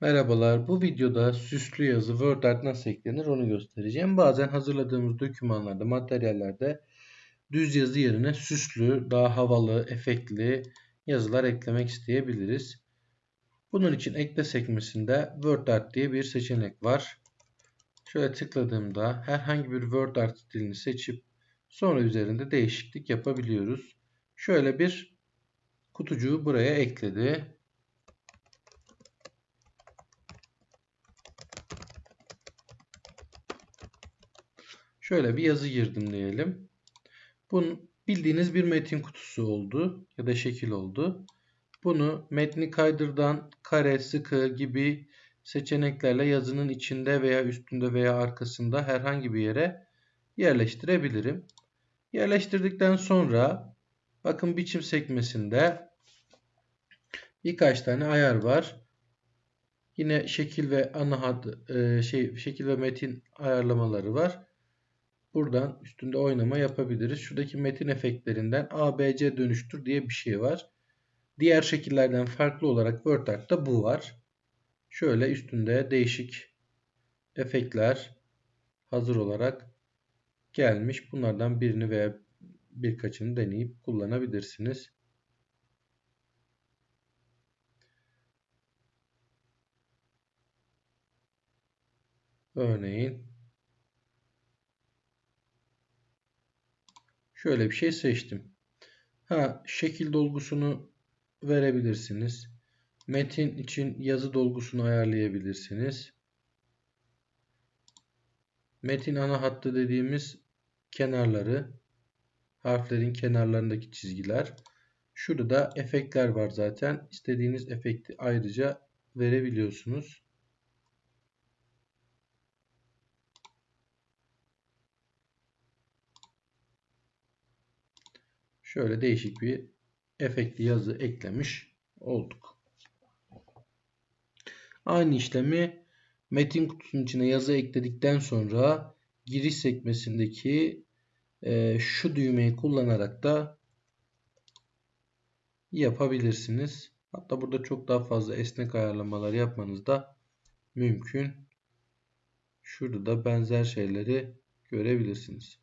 Merhabalar, bu videoda süslü yazı WordArt nasıl eklenir onu göstereceğim. Bazen hazırladığımız dokümanlarda, materyallerde düz yazı yerine süslü, daha havalı, efektli yazılar eklemek isteyebiliriz. Bunun için ekle sekmesinde WordArt diye bir seçenek var. Şöyle tıkladığımda herhangi bir WordArt stilini seçip sonra üzerinde değişiklik yapabiliyoruz. Şöyle bir kutucuğu buraya ekledi. Şöyle bir yazı girdim diyelim. Bunun bildiğiniz bir metin kutusu oldu ya da şekil oldu. Bunu metni kaydırdan kare, sıkı gibi seçeneklerle yazının içinde veya üstünde veya arkasında herhangi bir yere yerleştirebilirim. Yerleştirdikten sonra bakın biçim sekmesinde birkaç tane ayar var. Yine şekil ve ana hat e, şey şekil ve metin ayarlamaları var. Buradan üstünde oynama yapabiliriz. Şuradaki metin efektlerinden ABC dönüştür diye bir şey var. Diğer şekillerden farklı olarak WordArt'ta bu var. Şöyle üstünde değişik efektler hazır olarak gelmiş. Bunlardan birini veya birkaçını deneyip kullanabilirsiniz. Örneğin Şöyle bir şey seçtim. Ha, şekil dolgusunu verebilirsiniz. Metin için yazı dolgusunu ayarlayabilirsiniz. Metin ana hattı dediğimiz kenarları, harflerin kenarlarındaki çizgiler. Şurada da efektler var zaten. İstediğiniz efekti ayrıca verebiliyorsunuz. Şöyle değişik bir efektli yazı eklemiş olduk. Aynı işlemi metin kutusunun içine yazı ekledikten sonra giriş sekmesindeki e, şu düğmeyi kullanarak da yapabilirsiniz. Hatta burada çok daha fazla esnek ayarlamalar yapmanız da mümkün. Şurada da benzer şeyleri görebilirsiniz.